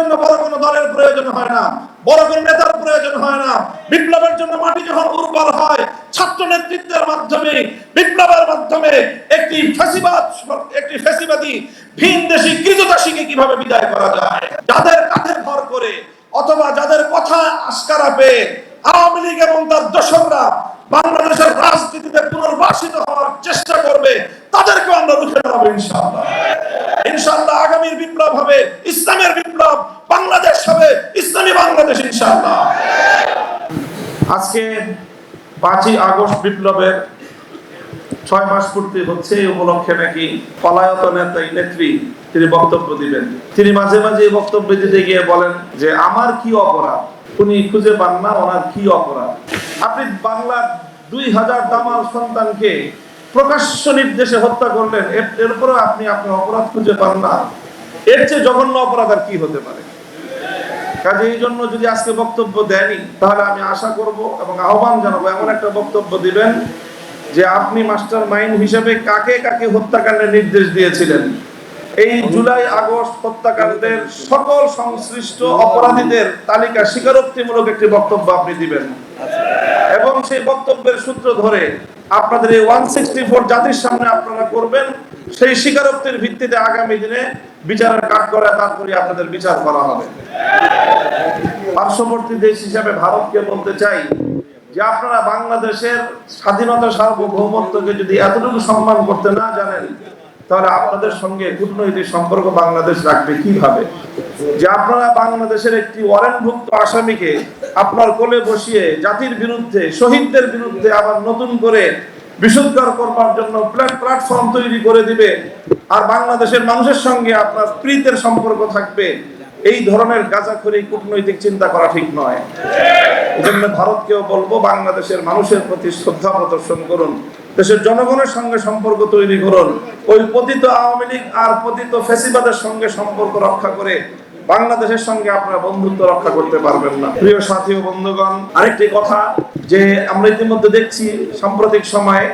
জন্য বড় কোনো দলের প্রয়োজন হয় না। বড় কোনো নেতার প্রয়োজন হয় না। বিপ্লবের জন্য মাটি যখন উর্বর হয়, ছাত্র নেতৃত্বের মাধ্যমে, বিপ্লবের মাধ্যমে একটি ফ্যাসিবাদ, একটি ফ্যাসিবাদী, ভিন দেশি কৃতদাসীকে কীভাবে বিদায় করা যায়? যাদের কাঁধে ভর করে, অথবা যাদের কথা আস্কারা পেয়ে, আওয়ামী লীগ এবং তার দোসররা বাংলাদেশের রাজনীতিতে পুনর্বাসিত হওয়ার চেষ্টা করবে তাদেরকে আমরা রুখে দাঁড়াবো ইনশাআল্লাহ। ইনশাআল্লাহ আগামীর বিপ্লব হবে, ইসলামের বিপ্লব, বাংলাদেশ হবে, ইসলামী বাংলাদেশ ইনশাআল্লাহ। আজকে পাঁচই আগস্ট বিপ্লবের ছয় মাস পূর্তি হচ্ছে, এই উপলক্ষে নাকি পলায়ত নেতা, নেত্রী তিনি বক্তব্য দিবেন। তিনি মাঝে মাঝে বক্তব্য দিতে গিয়ে বলেন যে, আমার কি অপরাধ? উনি খুঁজে পান না, ওনার কি অপরাধ? আপনি বাংলার দুই হাজার দামাল সন্তানকে প্রকাশ্য নির্দেশে হত্যা করলেন, এর- এরপরেও আপনি আপনার অপরাধ খুঁজে পান না। এর চেয়ে জঘন্য অপরাধ আর কি হতে পারে? কাজে এই জন্য যদি আজকে বক্তব্য দেয়নি তাহলে আমি আশা করব এবং আহ্বান জানাব, এমন একটা বক্তব্য দিবেন যে আপনি মাস্টার মাইন্ড হিসেবে কাকে কাকে হত্যাকাণ্ডের নির্দেশ দিয়েছিলেন? এই জুলাই, আগস্ট হত্যাকাণ্ডের সকল সংশ্লিষ্ট অপরাধীদের তালিকা স্বীকারোক্তিমূলক একটি বক্তব্য আপনি দিবেন। এবং সেই বক্তব্যের সূত্র ধরে আপনাদের এই ওয়ান সিক্সটি ফোর জাতির সামনে আপনারা করবেন, সেই স্বীকারোক্তির ভিত্তিতে আগামী দিনে বিচারের কাজ করে তারপরে আপনাদের বিচার করা হবে। পার্শ্ববর্তী দেশ হিসাবে ভারতকে বলতে চাই যে আপনারা বাংলাদেশের স্বাধীনতা সার্বভৌমত্বকে যদি এতটুকু সম্মান করতে না জানেন, তাহলে আপনাদের সঙ্গে কূটনৈতিক সম্পর্ক বাংলাদেশ রাখবে কীভাবে? যে আপনারা বাংলাদেশের একটি ওয়ারেন্টভুক্ত আসামিকে আপনার কোলে বসিয়ে জাতির বিরুদ্ধে, শহীদদের বিরুদ্ধে আবার নতুন করে বিশুদ্ধার করবার জন্য প্ল্যাটফর্ম তৈরি করে দিবে। আর বাংলাদেশের মানুষের সঙ্গে আপনার প্রীতের সম্পর্ক থাকবে। এই ধরনের গাঁজাখড়ি কূটনৈতিক চিন্তা করা ঠিক নয়। এজন্য ভারতকেও বলব, বাংলাদেশের মানুষের প্রতি শ্রদ্ধা প্রদর্শন করুন। দেশের জনগণের সঙ্গে সম্পর্ক তৈরি করুন। ওই পতিত আওয়ামী লীগ আর পতিত ফেসিবাদের সঙ্গে সম্পর্ক রক্ষা করে বাংলাদেশের সঙ্গে আপনারা বন্ধুত্ব রক্ষা করতে পারবেন না। প্রিয় সাথী ও বন্ধুগণ, আরেকটি কথা যে আমরা ইতিমধ্যে দেখছি সাম্প্রতিক সময়ে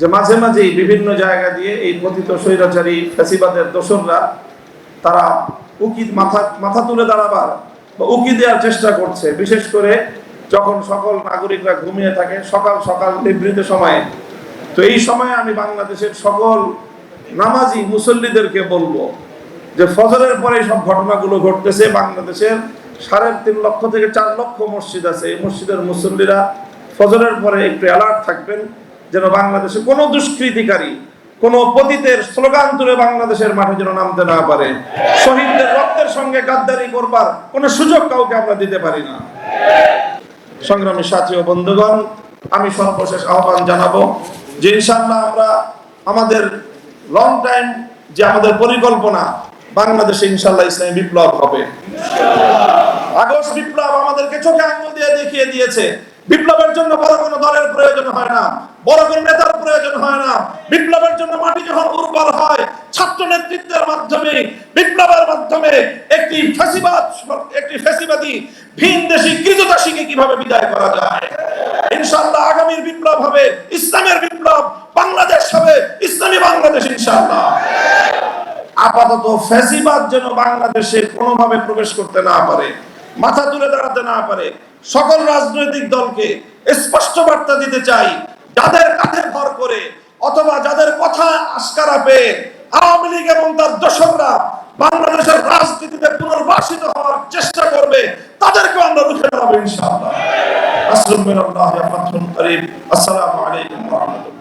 যে মাঝে মাঝেই বিভিন্ন জায়গা দিয়ে এই পতিত স্বৈরাচারী ফেসিবাদের দোসররা তারা উকি মাথা মাথা তুলে দাঁড়াবার বা উকি দেওয়ার চেষ্টা করছে। বিশেষ করে যখন সকল নাগরিকরা ঘুমিয়ে থাকে, সকাল সকাল নিভৃত সময়ে। তো এই সময়ে আমি বাংলাদেশের সকল নামাজি মুসল্লিদেরকে বলব যে ফজরের পরে সব ঘটনাগুলো ঘটতেছে বাংলাদেশের সাড়ে তিন লক্ষ থেকে চার লক্ষ মসজিদ আছে। এই মসজিদের মুসল্লিরা ফজরের পরে একটু অ্যালার্ট থাকবেন যেন বাংলাদেশে কোনো দুষ্কৃতিকারী, কোন পতিতের স্লোগান তুলে বাংলাদেশের মাঠে যেন নামতে না পারে। শহীদদের রক্তের সঙ্গে গাদ্দারি করবার কোনো সুযোগ কাউকে আমরা দিতে পারি না। সংগ্রামী সাথী ও বন্ধুগণ, আমি সর্বশেষ আহ্বান জানাব যে ইনশাআল্লাহ আমরা আমাদের লং টাইম যে আমাদের পরিকল্পনা বাংলাদেশে ইনশাআল্লাহ ইসলামী বিপ্লব হবে। আগস্ট বিপ্লব আমাদেরকে চোখে আঙুল দিয়ে দেখিয়ে দিয়েছে। বিপ্লবের জন্য বড় কোনো দলের প্রয়োজন হয় না। বড় কোনো নেতার প্রয়োজন হয় না। বিপ্লবের জন্য মাটি যখন উর্বর হয়, ছাত্র নেতৃত্বের মাধ্যমে, বিপ্লবের মাধ্যমে একটি ফ্যাসিবাদ, একটি ফ্যাসিবাদী, ভিন দেশি কৃতদাসীকে কীভাবে বিদায় করা যায়? ইনশাআল্লাহ আগামীর বিপ্লব হবে, ইসলামের বিপ্লব আপাতত ফ্যাসিবাদ যেন বাংলাদেশে কোনোভাবে প্রবেশ করতে না পারে, মাথা তুলে দাঁড়াতে না পারে, সকল রাজনৈতিক দলকে স্পষ্ট বার্তা দিতে চাই, যাদের কাঁধে ভর করে অথবা যাদের কথা আস্কারা পেয়ে আওয়ামী লীগ এবং তার দোসররা বাংলাদেশের রাজনীতিতে পুনর্বাসিত হওয়ার চেষ্টা করবে তাদেরকে আমরা রুখে দাঁড়াবো ইনশাআল্লাহ। আসসালামু আলাইকুম ওয়া রাহমাতুল্লাহি